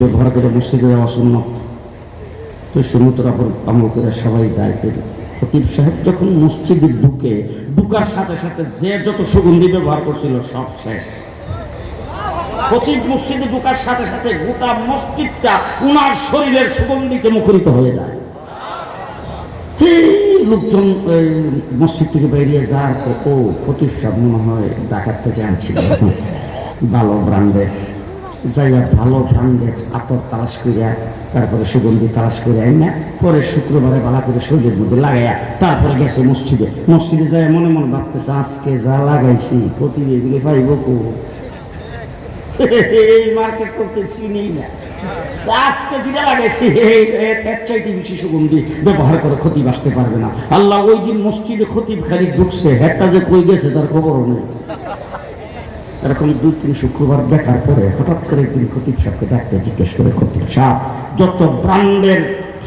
ব্যবহার করে মসজিদে যাওয়া সুন্নত, তো সুন্নতর করে সবাই যায় করে। ফকির সাহেব যখন মসজিদে ঢুকে, ঢুকার সাথে সাথে যে যত সুগন্ধি ব্যবহার করছিল সব শেষ। মসজিদে ঢুকার সাথে সাথে গোটা মসজিদটা উনার শরীরের সুগন্ধিতে মুখরিত হয়ে যায়। লোকজন মসজিদ থেকে বেরিয়ে যাওয়ার পর ও ফকির সাহেব মনে হয় ঢাকার থেকে আনছিল। ভালো ব্র্যান্ডের। যাইয়া ভালো ব্র্যান্ডের আতর তালাশ করিয়া, তারপরে সুগন্ধি তালাশ করে আইনা পরে শুক্রবারে বালা করে শরীরের মধ্যে লাগাইয়া তারপরে গেছে মসজিদে। মসজিদে যায় মনে মনে ভাবতেছে, আজকে যা লাগাইছি, প্রতিদিন এগুলি পাইব কো? এই মার্কেট করতে কিনেই না। না। আল্লাহ ওই দিন মসজিদে ক্ষতি খালি ঢুকছে হেডটা যে কই গেছে তার খবরও নেই। এরকম দুই, তিন শুক্রবার দেখার পরে হঠাৎ করে একদিন খতিব সাহেবকে ডাকতে জিজ্ঞেস করে খতিব সাহেব যত ব্রান্ডের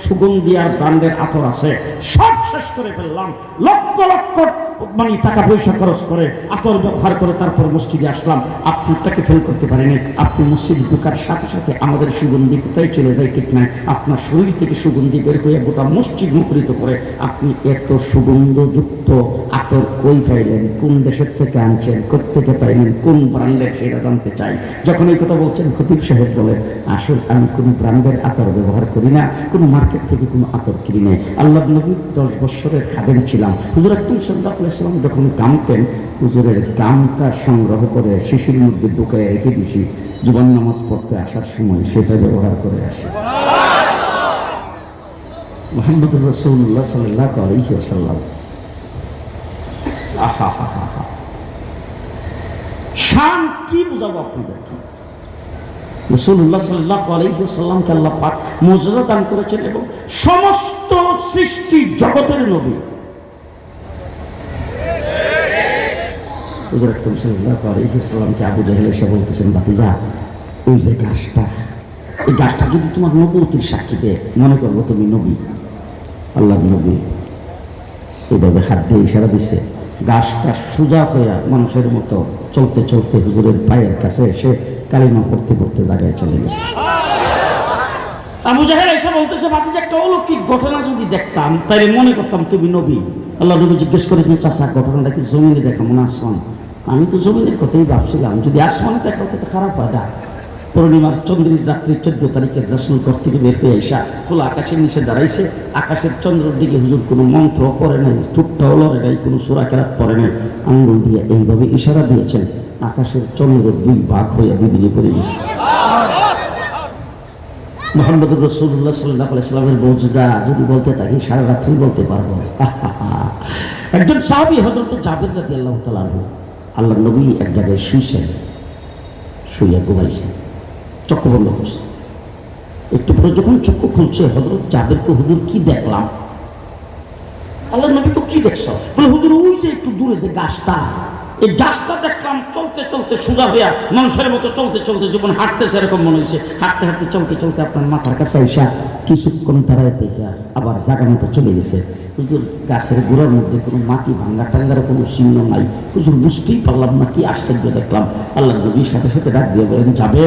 সুগন্ধি আর ব্রান্ডের আতর আছে, সব শেষ করে ফেললাম। লক্ষ লক্ষ মানে টাকা পয়সা খরচ করে, আতর ব্যবহার করে তারপর মসজিদে আসলাম। আপনি তাকে ফেল করতে পারেনি। আপনি মসজিদে ঢোকার সাথে সাথে আমাদের সুগন্ধি কোথায় চলে যায় ঠিক নাই। আপনার শরীর থেকে সুগন্ধি বের হয়ে গোটা মসজিদ মুখরিত করে। আপনি এত সুগন্ধযুক্ত আতর কই পাইলেন? কোন দেশের থেকে আনছেন? কোথেকে পাইলেন? কোন ব্র্যান্ডের সেটা জানতে চাই। যখন এই কথা বলছেন খতিব সাহেব বলেন, আসল আমি কোনো ব্র্যান্ডের আতর ব্যবহার করি না, কোনো মার্কেট থেকে কোনো আতর কিনি নাই। আল্লাহ নবী দশ বৎসরের খাদেম ছিলাম। হুজুর একটু সাল্লাহ আলাইসালাম যখন কামতেন হুজুরের কামটা সংগ্রহ করে শিশির মধ্যে ঢুকায় রেখে দিছি। জীবন নামাজ পড়তে আসার সময় সেটা ব্যবহার করে আসে। সাল্লাহ আহা সমস্ত সৃষ্টি জগতের নবী। হুজুর আকরম সাল্লাহ আলহিসাল্লামকে আবু জাহেল এসে বলতেছেন বাতিজা ওই যে গাছটা, এই গাছটা যদি তোমার নবতির সাক্ষী দেয় মনে করব তুমি নবী, আল্লাহ নবী এইভাবে হাত দিয়ে ইশারা দিছে, গাছটা সোজা হইয়া মানুষের মতো চলতে চলতে হুজুরের পায়ের কাছে এসে কালিমা পড়তে পড়তে জায়গায় চলে গেছে। আবু জাহেল এসে বলতেছে বাতিজা একটা অলৌকিক ঘটনা যদি দেখতাম তাহলে মনে করতাম তুমি নবী। আল্লাহ নবী জিজ্ঞেস করেছেন চাষা ঘটনাটা কি জমিনে দেখা মনে আসমান আমি তো জমিনের কথাই ভাবছিলাম, যদি আসমানে দেখা হতো খারাপ হয় না পূর্ণিমার চন্দ্রের রাত্রি চোদ্দ তারিখের দর্শন ঘর থেকে বের হয়ে এসা খোলা আকাশের নিচে দাঁড়াইছে। আকাশের চন্দ্রের দিকে হুজুর কোনো মন্ত্র পড়ে নাই চুপটাও লড়ে নাই কোনো সুরা কেরাত পড়ে নাই। আঙ্গুল দিয়ে এইভাবে ইশারা দিয়েছেন, আকাশের চন্দ্রের দুই ভাগ হয়ে দুদিকে পড়ে গেছে মোহাম্মদ রসুল্লাহ সাল্লাহ সাল্লামের বৌজা যদি বলতে থাকি, সারা রাত্রি বলতে পারব। একজন সাহাবি হজরত জাবেদ রাতি আল্লাহ তালা আল্লাহ নবী এক জায়গায় শুইছেন শুইয়া ঘুমাইছেন চক্ষু বন্ধ একটু পরে যখন চক্ষু খুলছে হজরত তো হুজুর কি দেখলাম? আল্লাহ নবী তো কি দেখছ? হুজুর, ওই যে একটু দূরে যে গাছটা। এই গাছটা দেখলাম চলতে চলতে সোজা হইয়া মানুষের মতো চলতে চলতে যখন হাঁটতেছে এরকম মনে হয়েছে হাঁটতে হাঁটতে চলতে চলতে আপনার মাথার কাছে আইসা কিছুক্ষণ দাঁড়ায় দেখে আবার জায়গা মতো চলে গেছে। হুজুর, গাছের গোড়ার মধ্যে কোনো মাটি ভাঙ্গা টাঙ্গার কোনো চিহ্ন নাই। হুজুর, বুঝতেই পারলাম না, কি আশ্চর্য দেখলাম। আল্লাহ নবীর সাথে সাথে ডাক দিয়ে বলেন যাবে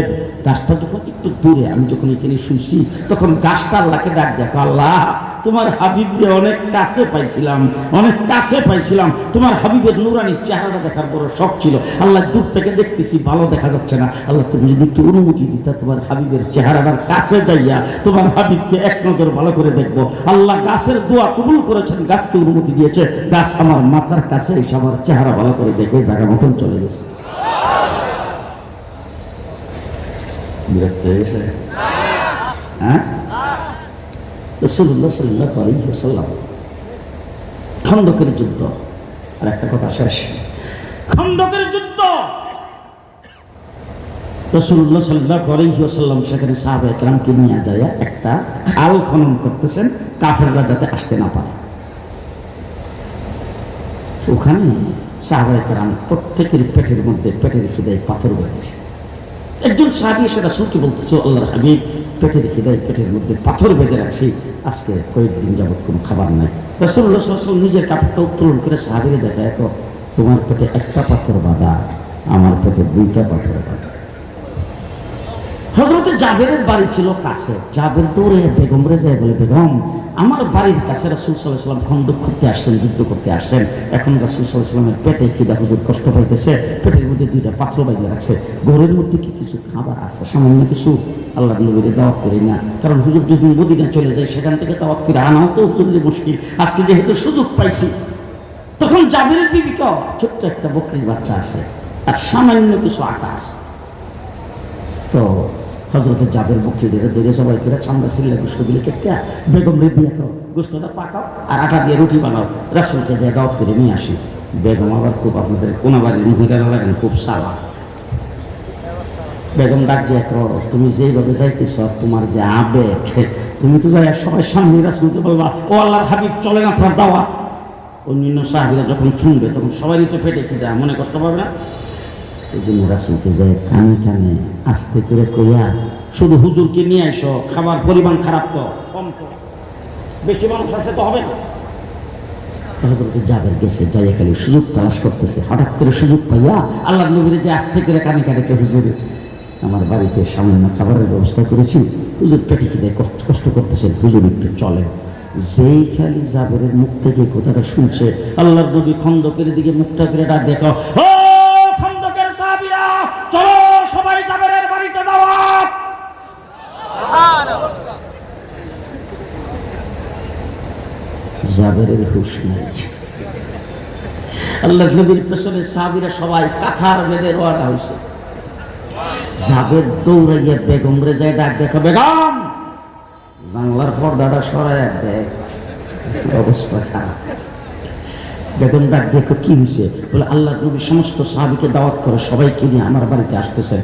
গাছটা যখন একটু দূরে, আমি যখন এখানে শুইছি, তখন গাছটা আল্লাহকে ডাক দেখো আল্লাহ তোমার হাবিবকে অনেক কাছে পাইছিলাম, অনেক কাছে পাইছিলাম। তোমার হাবিবের নুরানির চেহারা দেখার বড় শখ ছিল। আল্লাহ দূর থেকে দেখতেছি, ভালো দেখা যাচ্ছে না। আল্লাহ তুমি যদি একটু অনুমতি দিতা, তোমার হাবিবের চেহারাটার কাছে যাইয়া তোমার হাবিবকে এক নজর ভালো করে দেখব। আল্লাহ গাছের দোয়া কবুল করেছেন, গাছকে অনুমতি দিয়েছে। গাছ আমার মাথার কাছে এসে আমার চেহারা ভালো করে দেখে জায়গা মতন চলে গেছে। বিরক্ত হয়ে গেছে? হ্যাঁ? রসুল্লাহ সাল্লাহ আলহিহাল্লাম খন্দকের যুদ্ধ। আর একটা কথা শেষ। খন্দকের যুদ্ধ! রসুল্লাহ সাল্লাহ আলহিহাল্লাম সেখানে সাহাবা একরামকে নিয়ে যায়, একটা খাল খনন করতেছেন, কাফেররা যাতে আসতে না পারে। ওখানে সাহাবা একরাম প্রত্যেকের পেটের মধ্যে পেটের খিদায় পাথর বেঁধেছে একজন সাহাবি এসে রাসুলকে বলতেছে, আল্লাহর হাবিব পেটের দেয়, পেটের মধ্যে পাথর বেঁধে রাখছি। আজকে কয়েকদিন যাবৎ কোনো খাবার নাই। রসুল সাল্লাম নিজের কাপড়টা উত্তোলন করে সাহায্যে দেখা তো তোমার পেটে একটা পাথর বাঁধা, আমার পেটে দুইটা পাথর বাঁধা। হজরত জাবেরের বাড়ি ছিল কাছে। জাবের দৌড়ে বেগম রে যায় বলে, বেগম, আমার বাড়ির কাছে রাসুল সাল্লাহাম খন্দক করতে আসছেন, যুদ্ধ করতে আসছেন। এখন রাসুল সাল্লাহামের পেটে খিদা হুজুর কষ্ট পাইতেছে, পেটের মধ্যে দুইটা পাত্র বাইরে রাখছে। ঘরের মধ্যে কি কিছু খাবার আছে? সামান্য কিছু আল্লাহ নবীরে দাওয়াত করি না। কারণ হুজুর যখন মদিনা চলে যায়, সেখান থেকে দাওয়াত করে আনাও তো তুললে মুশকিল। আজকে যেহেতু সুযোগ পাইছি, তখন জাবিরের বিবিকা ছোট্ট একটা বকরির বাচ্চা আছে, আর সামান্য কিছু আটা আছে। তো হজরতের যাদের বকরি দিয়ে ধরে সবাই করে চান্দা সিল্লা গোষ্ঠ দিলে কেটে বেগম রে দিয়ে গোষ্ঠটা পাকাও আর আটা দিয়ে রুটি বানাও রাসুলকে যে দাওয়াত করে নিয়ে আসি। বেগম আবার খুব আপনাদের কোনা বাড়ির মহিলারা লাগেন খুব সালা। বেগম ডাক দিয়ে কো, তুমি যেইভাবে যাইতেছ তোমার যে আবেগ তুমি তো যাই সবাই সামনে রাসুলকে বলবা ও আল্লাহর হাবিব চলে না তোমার দাওয়া অন্যান্য সাহাবিরা যখন শুনবে তখন সবাই তো ফেটে খেতে মনে কষ্ট পাবে না? জন্য রাসুলকে কানে কানে আস্তে করে কইয়া, শুধু হুজুরকে নিয়ে আইসো, খাবার পরিমাণ খারাপ তো, কম তো। বেশি মানুষ আছে তো হবে না। জাবের গেছে খালি সুযোগ তালাশ করতেছে। হঠাৎ করে সুযোগ পাইয়া আল্লাহ নবীরে যে আস্তে করে কানে কানে হুজুর, আমার বাড়িতে সামান্য খাবারের ব্যবস্থা করেছি। হুজুর পেটে খিদে কষ্ট করতেছেন হুজুর, একটু চলে। যেই খালি জাবেরের মুখ থেকে কথাটা শুনছে, আল্লাহর নবী খন্দকের দিকে মুখটা করে ডাক দেখো ও খন্দকের সাহাবীরা চলো সবাই জাবেরের বাড়িতে দাওয়াত জাবেরের হুশ নাই। আল্লাহ নবীর পেছনে সবাই কাথার বেঁধে হয়েছে। জাবের বেগম রে যায় ডাক দেখো বেগম, বাংলার পর্দাটা সরাই দেখ অবস্থা খারাপ। বেগম ডাক দেখো কি হয়েছে বলে আল্লাহ নবী সমস্ত সাহাবিকে দাওয়াত করে সবাইকে নিয়ে আমার বাড়িতে আসতেছে।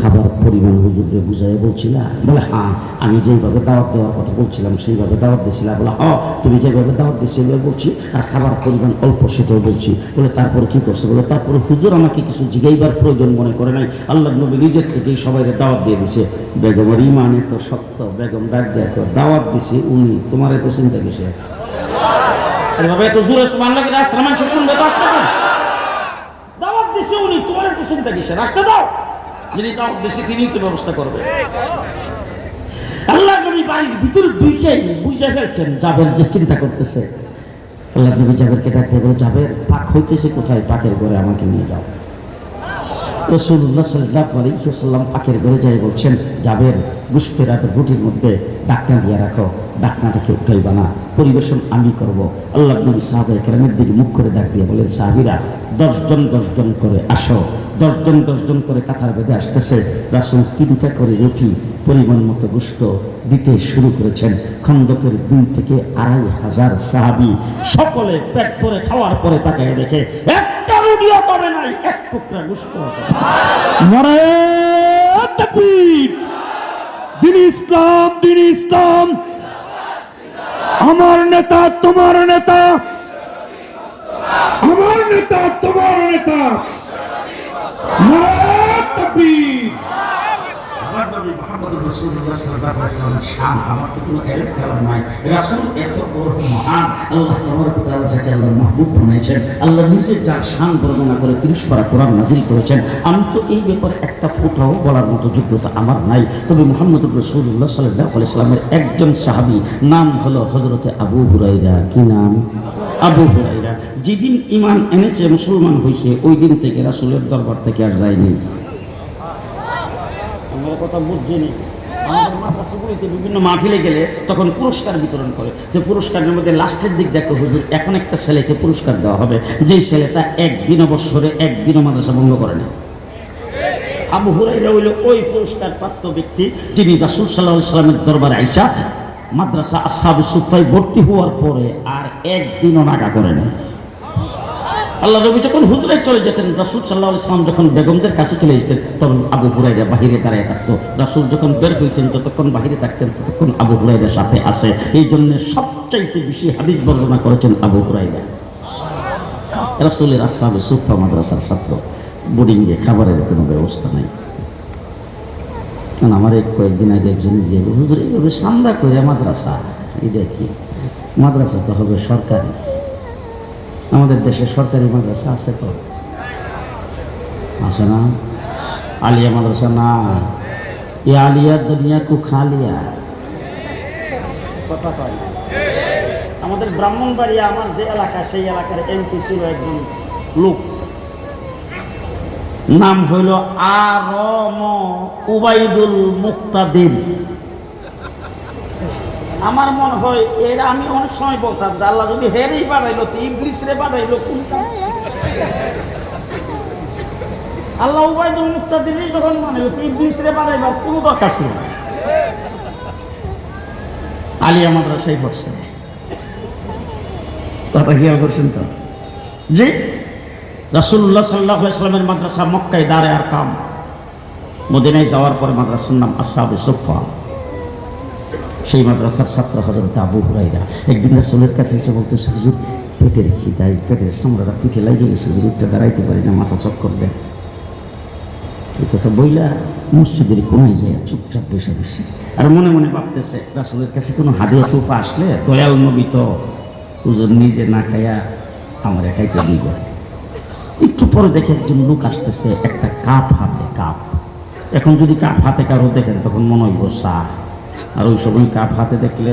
খাবার পরিমাণ হুজুরকে বুঝাই বলছিলাম বলে হ্যাঁ আমি যেইভাবে দাওয়াত দেওয়ার কথা বলছিলাম, সেইভাবে দাওয়াত দিয়েছিলাম বলে হ্যাঁ তুমি যেভাবে দাওয়াত দিয়ে সেইভাবে বলছি, আর খাবার পরিমাণ অল্প সেটাও বলছি। বলে, তারপরে কি করছে? বলে, তারপরে হুজুর আমাকে কিছু জিগাইবার প্রয়োজন মনে করে নাই। আল্লাহ নবী নিজের থেকেই সবাইকে দাওয়াত দিয়ে দিছে। বেগমের ইমানে তো সত্য, বেগম ডাক দেখো দাওয়াত দিছি, উনি তোমার এত চিন্তা তো দাওয়াত দিছে উনি, তোমার এত চিন্তা কিসে রাস্তা দাও। যিনি দাওয়াত দিছে তিনি তো ব্যবস্থা করবে। আল্লাহ নবী বাড়ির ভিতরে ঢুকেই বুঝে ফেলছেন জাবের যে চিন্তা করতেছে। আল্লাহ নবী জাবেরকে ডাকতে বলে জাবের পাক হইতেছে কোথায়? পাকের ঘরে আমাকে নিয়ে যাও। রসুল্লাহ সাল্লাহ পাকের ঘরে যাই বলছেন, যাবেন গুস্তের আর রুটির মধ্যে ডাকনা দিয়ে রাখো ডাকনাটাকে উঠাইবা না। পরিবেশন আমি করব। আল্লাহ নবী সাহাবাই কেরামের দিকে মুখ করে ডাক দিয়ে বলেন, সাহাবিরা, দশজন দশজন করে আসো। দশজন দশজন করে কাঁথার বেঁধে আসতেছে। রাসুল তিনটা করে রুটি পরিমাণ মতো গুস্ত দিতে শুরু করেছেন। খন্দকের দুই থেকে আড়াই হাজার সাহাবি সকলে পেট করে খাওয়ার পরে তাকে দেখে, একটা রুটিও কমে নাই, এক টুকরা তাকবীর। দিন ইসলাম দিন ইসলাম। আমার নেতা, তোমার নেতা। আমার নেতা, তোমার নেতা। আমার নাই। আল্লাহ যার শান বর্ণনা করে 30 পারা কোরআন নাযিল করেছেন। আমি তো এই একটা মতো যোগ্যতা আমার নাই। তবে আলাইহি ওয়াসাল্লামের একজন সাহাবী, নাম হলো হযরতে আবু হুরায়রা। কি নাম? আবু হুরায়রা। যেদিন ইমান এনেছে, মুসলমান হয়েছে ওই দিন থেকে রাসূলের দরবার থেকে আর যায়নি। আমরা কথা বুঝছিনি বিভিন্ন মাহফিলে গেলে তখন পুরস্কার বিতরণ করে। যে পুরস্কারের মধ্যে লাস্টের দিক দেখো, হুজুর, এখন একটা ছেলেকে পুরস্কার দেওয়া হবে। যেই ছেলেটা একদিন বৎসরে একদিনও মাদ্রাসা ভঙ্গ করে না আবু হুরাইরা হইল ওই পুরস্কার প্রাপ্ত ব্যক্তি, যিনি রাসুল সাল্লাহ সাল্লামের দরবারে আইসা মাদ্রাসা আসাবু সুফাই ভর্তি হওয়ার পরে আর একদিনও নাগা করে না আল্লাহ নবী যখন হুজুরে চলে যেতেন, রাসুল সাল্লাহ ইসলাম যখন বেগমদের কাছে চলে যেতেন তখন আবু হুরাইরা বাহিরে দাঁড়িয়ে থাকতো। রাসুল যখন বের হইতেন, যতক্ষণ বাহিরে থাকতেন, ততক্ষণ আবু হুরাইরার সাথে আসে এই জন্য সবচাইতে বেশি হাদিস বর্ণনা করেছেন আবু হুরাইরা রাসুলের আসাবে সুফা মাদ্রাসার ছাত্র। বোর্ডিংয়ে খাবারের কোনো ব্যবস্থা নেই। কারণ আমার এক কয়েকদিন আগে একজন গিয়ে হুজুর, এইভাবে সান্দা করে মাদ্রাসা? এটা কি মাদ্রাসা তো হবে সরকারি। আমাদের দেশে সরকারি মাদ্রাসা আছে তো। আছে না? আলিয়া মাদ্রাসা না। এ আলিয়া দুনিয়া কু খালিয়া। আমাদের ব্রাহ্মণবাড়িয়া আমার যে এলাকা, সেই এলাকার এমপি ছিল একজন লোক। নাম হইল আরম উবাইদুল মুক্তাদির। আমার মনে হয় এর আমি অনেক সময় বলতাম যে আল্লাহ যদি হেরেই বাড়াইলো তো ইংলিশ রে বাড়াইলো কোনটা আল্লাহ উবাইদুল মুক্তাদিরই যখন মানে ইংলিশ রে বাড়াইলো কোনো দরকার ছিল। আলিয়া মাদ্রাসায় পড়ছে। কথা খেয়াল করছেন তো? জি? রাসুল্লাহ সাল্লাহ ইসলামের মাদ্রাসা মক্কায় দাঁড়ে আর কাম। মদিনায় যাওয়ার পরে মাদ্রাসার নাম আসাবে সোফা সেই মাদ্রাসার ছাত্র হজরত আবু হুরাইরা একদিন রাসুলের কাছে এসে বলতেছে, হুজুর পেটের খিদায় পেটের সামরাটা পিঠে লাগিয়ে গেছে, হুজুর দাঁড়াইতে পারি না, মাথা চক্কর দেয় এই কথা বইলা মসজিদের কোনায় যায় চুপচাপ বসে বসে আর মনে মনে ভাবতেছে, রাসুলের কাছে কোনো হাদিয়া তোফা আসলে? দয়াল নবী তো, হুজুর, নিজে না খাইয়া আমার খাইতে দিব একটু পরে দেখে একজন লোক আসতেছে, একটা কাপ হাতে, কাপ। এখন যদি কাপ হাতে কারও দেখেন, তখন মনে হইব চা আর ওই সময় কাপ হাতে দেখলে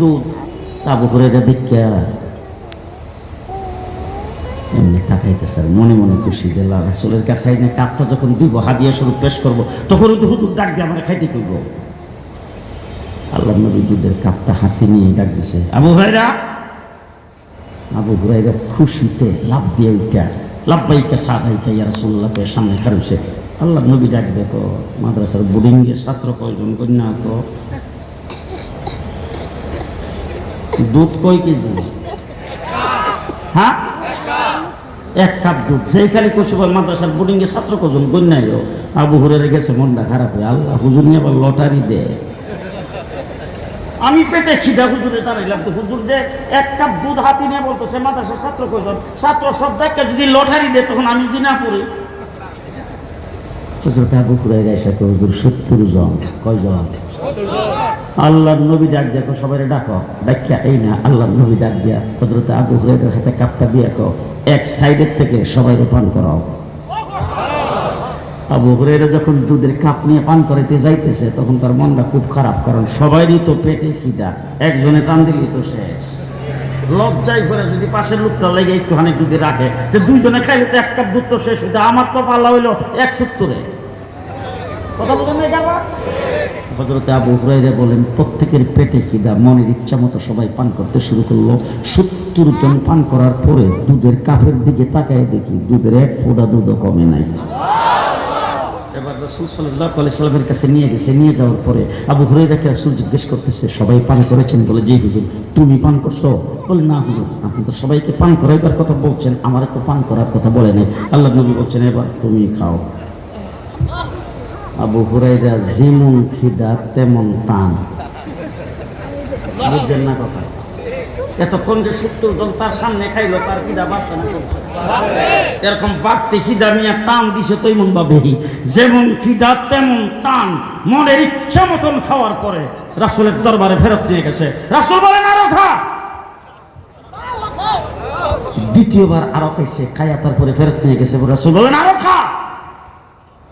দুধ, তাবু করে দেখিয়া এমনি তাকাইতেছে মনে মনে খুশি যে রাসুলের কাছে কাপটা যখন দিব, হাদিয়া স্বরূপ পেশ করব, তখন ডাক দিয়ে আমরা খাইতে আল্লাহ নবী দুধের কাপটা হাতে নিয়ে ডাক দিছে, আবু ভাইরা আবু হুরাইরা খুশিতে লাভ দিয়ে উঠা ইয়া রাসুল্লাহকে সামনে খারুছে আল্লাহ নবী ডাক দেখো, মাদ্রাসার বোর্ডিংয়ে ছাত্র কয়জন, কন্যা তো দুধ কয় কেজি? হ্যাঁ? এক কাপ দুধ। যেই খালি কুশিবল মাদ্রাসার বোর্ডিংয়ে ছাত্র কজন কন্যায় আবু হুরের গেছে মনটা খারাপ হয়ে, আল্লাহ হুজুর নিয়ে আবার লটারি দেয় আমি পেটে খিদা হুজুরে জানাইলাম তো, হুজুর যে এক কাপ দুধ হাতি নিয়ে বলতেছে, মাদ্রাসার ছাত্র কয়জন? ছাত্র সব দেখে যদি লটারি দেয় তখন আমি যদি না পড়ি হজরত আবু হুরাইরা এসে কয়, হুজুর সত্তর জন কয়জন? আল্লাহ নবী ডাক দেখো সবাই ডাকো ডাকিয়া এই না আল্লাহ নবী ডাক দিয়া হজরত আবু হুরাইরার হাতে কাপটা দিয়ে এক সাইডের থেকে সবাই পান করাও। আবু হুরাইরা যখন দুধের কাপ নিয়ে পান করাইতে যাইতেছে তখন তার মনটা খুব খারাপ কারণ সবারই তো পেটে খিদা একজনে টান দিলি তো শেষ। লজ্জায় করে যদি পাশের লোকটা লেগে একটুখানি যদি রাখে তো দুইজনে খাইলে তো এক কাপ দুধ তো শেষ হইতে, আমার তো পাল্লা হইল এক সত্তরে। কথা বলেন, প্রত্যেকের পেটে খিদা, মনের ইচ্ছা মতো সবাই পান করতে শুরু করল। সত্তর জন পান করার পরে দুধের কাফের দিকে তাকায় দেখি দুধের এক ফোঁটা দুধও কমে নাই। এবার রসুল সাল্লাহ সাল্লামের কাছে নিয়ে গেছে, নিয়ে যাওয়ার পরে আবু হুরাইরাকে রাসুল জিজ্ঞেস করতেছে, সবাই পান করেছেন? বলে, জি হুজুর, তুমি পান করছ? বলে, না হুজুর, আপনি তো সবাইকে পান করাইবার কথা বলছেন, আমার তো পান করার কথা বলে নাই। আল্লাহ নবী বলছেন, এবার তুমি খাও। আবু হুরাইরা যেমন খিদা, তেমন টান। বুঝছেন না কথা। এতক্ষণ যে সত্তর জন তার সামনে খাইলো, তার খিদা বাড়ছে না এরকম বাড়তি খিদা নিয়ে টান দিছে তৈমন ভাবেই যেমন খিদা, তেমন টান। মনের ইচ্ছা মতন খাওয়ার পরে রাসুলের দরবারে ফেরত নিয়ে গেছে। রাসুল বলেন, আরও খা! দ্বিতীয়বার আরও খাইছে, খাইয়া তারপরে ফেরত নিয়ে গেছে। রাসুল বলেন, আরও খা!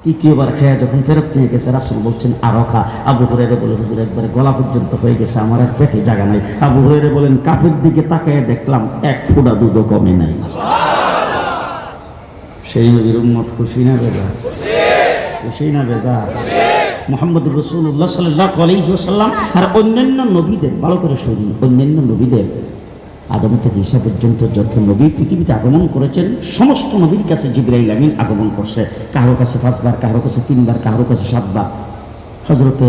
তৃতীয়বার খেয়া যখন ফেরত নিয়ে গেছে, রাসুল বলছেন আরও খা আবু হুরাইরে বলে, হুজুর, একবারে গলা পর্যন্ত হয়ে গেছে, আমার আর পেটে জায়গা নাই। আবু হুরাইরে বলেন, কাফের দিকে তাকায় দেখলাম এক ফোঁটা দুধও কমে নাই। সেই নবীর উম্মত খুশি না বেজা? খুশি না বেজা? মোহাম্মদ রসুল্লাহ সাল্লাহ আলহিহাসাল্লাম আর অন্যান্য নবীদের, ভালো করে শুনুন, অন্যান্য নবীদের আদম থেকে ঈসা পর্যন্ত যত নবী পৃথিবীতে আগমন করেছেন, সমস্ত নবীর কাছে জিব্রাইল আমিন আগমন করছে। কারও কাছে পাঁচবার, কারও কাছে তিনবার, কারও কাছে সাতবার। হজরতে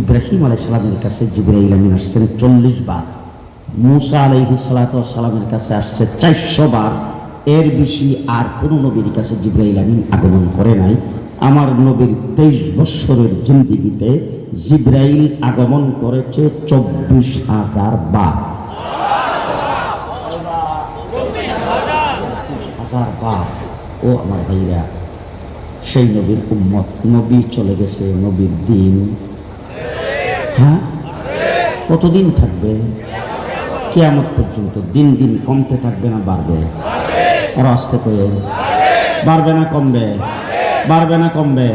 ইব্রাহিম আলাইসালামের কাছে জিব্রাইল আমিন আসছেন চল্লিশ বার মুসা আলাইহি সালামের কাছে আসছে চারশো বার এর বেশি আর কোনো নবীর কাছে জিব্রাইল আমিন আগমন করে নাই। আমার নবীর তেইশ বৎসরের জিন্দিগিতে জিব্রাইল আগমন করেছে চব্বিশ হাজার বার। বার ও আমার ভাইরা সেই নবীর উম্মত। নবী চলে গেছে নবীর দিন। হ্যাঁ? কতদিন থাকবে? কেমন পর্যন্ত দিন দিন কমতে থাকবে না, বাড়বে? আর আসতে করে, বাড়বে না, কমবে, বাড়বে না, কমবে।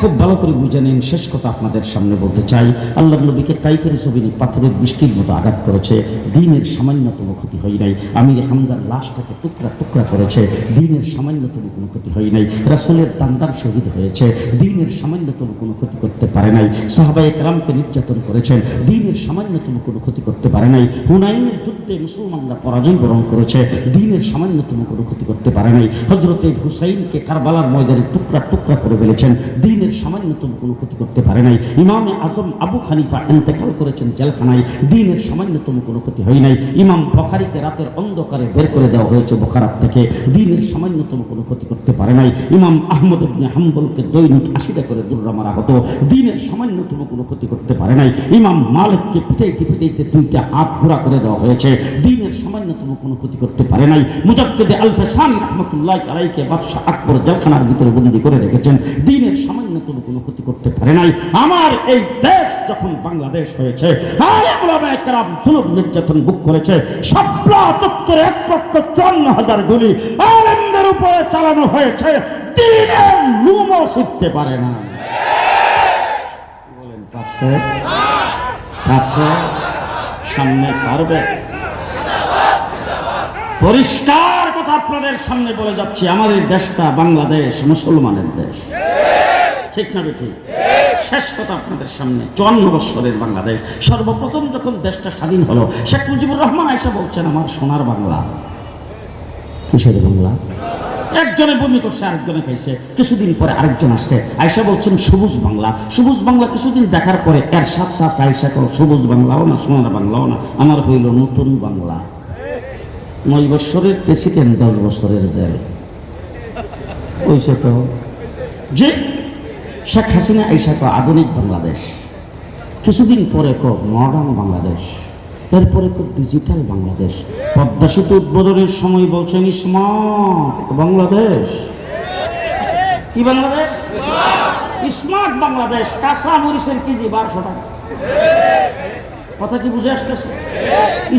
খুব ভালো করে বুঝে নিন, শেষ কথা আপনাদের সামনে বলতে চাই। আল্লাহ নবীকে টাইফের জমিনে পাথরের বৃষ্টির মতো আঘাত করেছে, দিনের সামান্যতম ক্ষতি হয় নাই। আমির হামদার লাশটাকে টুকরা টুকরা করেছে, দিনের সামান্যতম কোনো ক্ষতি হয় নাই। রাসুলের দান্দার শহীদ হয়েছে, দিনের সামান্যতম কোনো ক্ষতি করতে পারে নাই। সাহাবাই একরামকে নির্যাতন করেছেন, দিনের সামান্যতম কোনো ক্ষতি করতে পারে নাই। হুনাইনের যুদ্ধে মুসলমানরা পরাজয় বরণ করেছে, দিনের সামান্যতম কোনো ক্ষতি করতে পারে নাই। হজরতে হুসাইনকে কারবালার ময়দানে টুকরা টুকরা করে ফেলেছেন, দিনের সামান্যতম কোনো ক্ষতি করতে পারে নাই। ইমামে আজম আবু হানিফা এন্তেকাল করেছেন জেলখানায়, দিনের সামান্যতম কোনো ক্ষতি হয় নাই। ইমাম বখারিকে রাতের অন্ধকারে বের করে দেওয়া হয়েছে বখারাত থেকে, দিনের সামান্যতম কোনো ক্ষতি করতে পারে নাই। ইমাম আহমদ ইবনে হাম্বলকে দৈনিক আশিটা করে দুর্রা মারা হতো, দিনের সামান্যতম কোনো ক্ষতি করতে পারে নাই। ইমাম মালিককে পিটাইতে পিটাইতে দুইটা হাত ঘোরা করে দেওয়া হয়েছে, দিনের সামান্যতম কোনো ক্ষতি করতে পারে নাই। মুজাদ্দেদে আলফে সানি রহমতুল্লাহ আলাইকে বাদশাহ আকবর জেলখানার ভিতরে বন্দি করে রেখেছেন। দিনের সামান্যতম কোনো ক্ষতি করতে পারে নাই। আমার এই দেশ যখন বাংলাদেশ হয়েছে আর নির্যাতন বুক করেছে সাপলা চত্বরে এক পক্ষ চুয়ান্ন হাজার গুলি আলেমদের উপরে চালানো হয়েছে। দিনের লুমও শিখতে পারে না। বলেন পাচ্ছে সামনে পারবে? পরিষ্কার কথা আপনাদের সামনে বলে যাচ্ছি, আমাদের দেশটা বাংলাদেশ মুসলমানের দেশ। ঠিক না ঠিক? শেষ কথা আপনাদের সামনে, চুয়ান্ন বৎসরের বাংলাদেশ। সর্বপ্রথম যখন দেশটা স্বাধীন হলো, শেখ মুজিবুর রহমান আয়সা বলছেন, আমার সোনার বাংলা। কিসের বাংলা? একজনে বমি করছে, আরেকজনে খাইছে। কিছুদিন পরে আরেকজন আসছে আয়সা বলছেন, সবুজ বাংলা। সবুজ বাংলা কিছুদিন দেখার পরে এর সাথ সাথ আয়সা কল সবুজ বাংলাও না, সোনার বাংলাও না। আমার হইল নতুন বাংলা। নয় বছরের প্রেসিডেন্ট দশ বছরের জেল। ওইসে তো। যে শেখ হাসিনা আইসা কো আধুনিক বাংলাদেশ, কিছুদিন পরে কো মডার্ন বাংলাদেশ, এরপরে কো ডিজিটাল বাংলাদেশ, পদ্মা সেতু উদ্বোধনের সময় বলছেন স্মার্ট বাংলাদেশ। কি বাংলাদেশ? স্মার্ট বাংলাদেশ। কাঁচা মরিচের কেজি বারোশো টাকা। কথা কি বুঝে আসতেছে?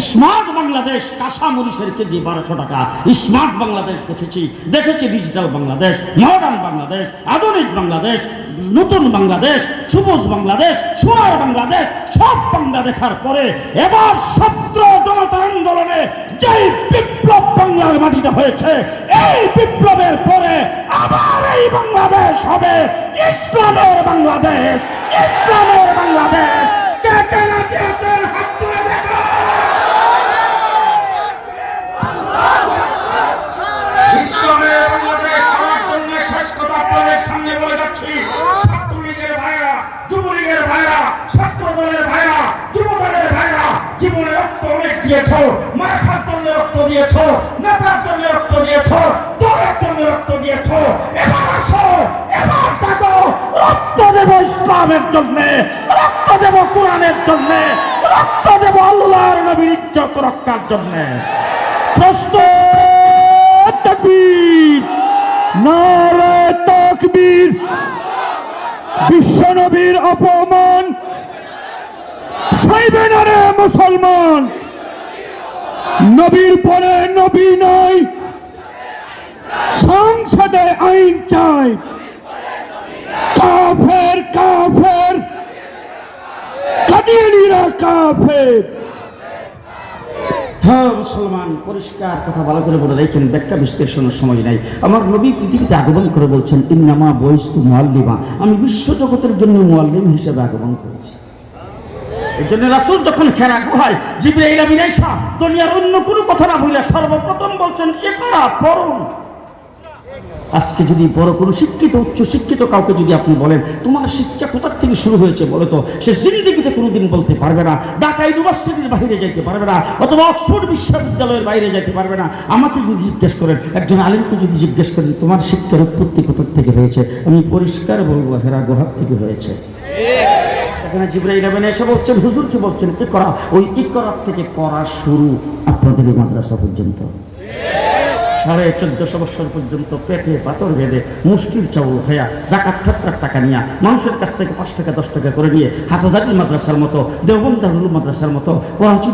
স্মার্ট বাংলাদেশ কাঁচা মরিচের কেজি বারোশো টাকা। স্মার্ট বাংলাদেশ দেখেছি। দেখেছি ডিজিটাল বাংলাদেশ মডার্ন বাংলাদেশ, আধুনিক বাংলাদেশ, নতুন বাংলাদেশ, সবুজ বাংলাদেশ, সোনার বাংলাদেশ, সব বাংলা দেখার পরে এবার ছাত্র জনতা আন্দোলনে যেই বিপ্লব বাংলার মাটিতে হয়েছে, এই বিপ্লবের পরে আবার এই বাংলাদেশ হবে ইসলামের বাংলাদেশ। ইসলামের বাংলাদেশ। কে যাচ্ছি ছাত্রলীগের ভাইরা, যুবলীগের ভাইরা ছাত্র দলের ভাইরা যুব দলের ভাইরা, জীবনে রক্ত অনেক দিয়েছ মাখার জন্য রক্ত দিয়েছ, নেতার জন্য রক্ত দিয়েছ, দলের জন্য রক্ত দিয়েছ। এবার আসো, এবার থাকো রক্ত দেব ইসলামের জন্য, রক্ত দেব কোরআনের জন্য, রক্ত দেব আল্লাহর নবীর ইজ্জত রক্ষার জন্য। তকবীর নারে তকবীর বিশ্বনবীর অপমান। সইবে না রে মুসলমান। নবীর পরে নবী নাই। সংসদে আইন চাই। কাফের কাফের। কাদিয়ানিরা কাফের। হ্যাঁ মুসলমান, পরিষ্কার কথা ভালো করে বলে ব্যাখ্যা বিশ্লেষণের সময় নাই। আমার নবী পৃথিবীতে আগমন করে বলছেন মোয়াল্লিমা আমি জন্য মোয়াল্লিম হিসেবে আগমন করেছি। এই জন্য রাসুল যখন খেরা গুহায় আইসা দুনিয়ার অন্য কোনো কথা না বলে সর্বপ্রথম বলছেন এ করা পড়ুন। আজকে যদি বড় কোনো শিক্ষিত উচ্চ শিক্ষিত কাউকে যদি আপনি বলেন, তোমার শিক্ষা কোথার থেকে শুরু হয়েছে বলো তো? সে জিন্দিগিতে কোনোদিন বলতে পারবে না। ঢাকা ইউনিভার্সিটির বাইরে যাইতে পারবে না, অথবা অক্সফোর্ড বিশ্ববিদ্যালয়ের বাইরে যাইতে পারবে না। আমাকে যদি জিজ্ঞেস করেন, একজন আলিমকে যদি জিজ্ঞেস করেন, তোমার শিক্ষার উৎপত্তি কোথার থেকে হয়েছে? আমি পরিষ্কার বলব হেরা গুহার থেকে হয়েছে। থেকে পড়া শুরু আপনাদের মাদ্রাসা পর্যন্ত। সাড়ে চোদ্দশো বছর পর্যন্ত পেটে পাথর বেঁধে মুশকিল চাউল খাইয়া জাকাত ফাত্রার টাকা নিয়ে মানুষের কাছ থেকে পাঁচ টাকা, দশ টাকা করে নিয়ে হাতাদারি মাদ্রাসার মতো দেওবন দারুল মাদ্রাসার মতো, করাচি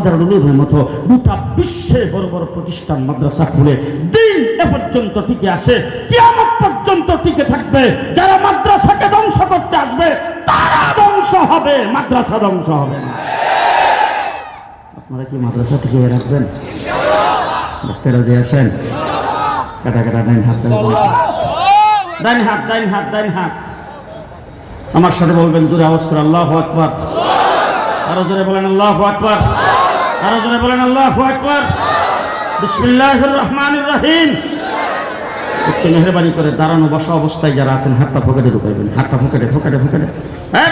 মতো গোটা বিশ্বে বড় বড় প্রতিষ্ঠান মাদ্রাসা খুলে দিন এ পর্যন্ত টিকে আসে কিয়ামত পর্যন্ত টিকে থাকবে। যারা মাদ্রাসাকে ধ্বংস করতে আসবে, তারা ধ্বংস হবে, মাদ্রাসা ধ্বংস হবে। না আপনারা কি মাদ্রাসা থেকে রাখবেন? ডাক্তার রাজি আছেন? কাটা কাটা, ডাইন হাত ডাইন হাত। ডাইন হাত ডাইন হাত আমার সাথে বলবেন, জোরে আওয়াজ করে, আল্লাহ আকবার। আরও জোরে বলেন, আল্লাহ আকবার। আরও জোরে বলেন, আল্লাহ আকবার। বিসমিল্লাহির রহমানির রহিম। একটু মেহরবানি করে দাঁড়ানো, বসা অবস্থায় যারা আছেন, হাতটা পকেটে ঢুকাইবেন, হাতটা পকেটে পকেটে পকেটে হ্যাঁ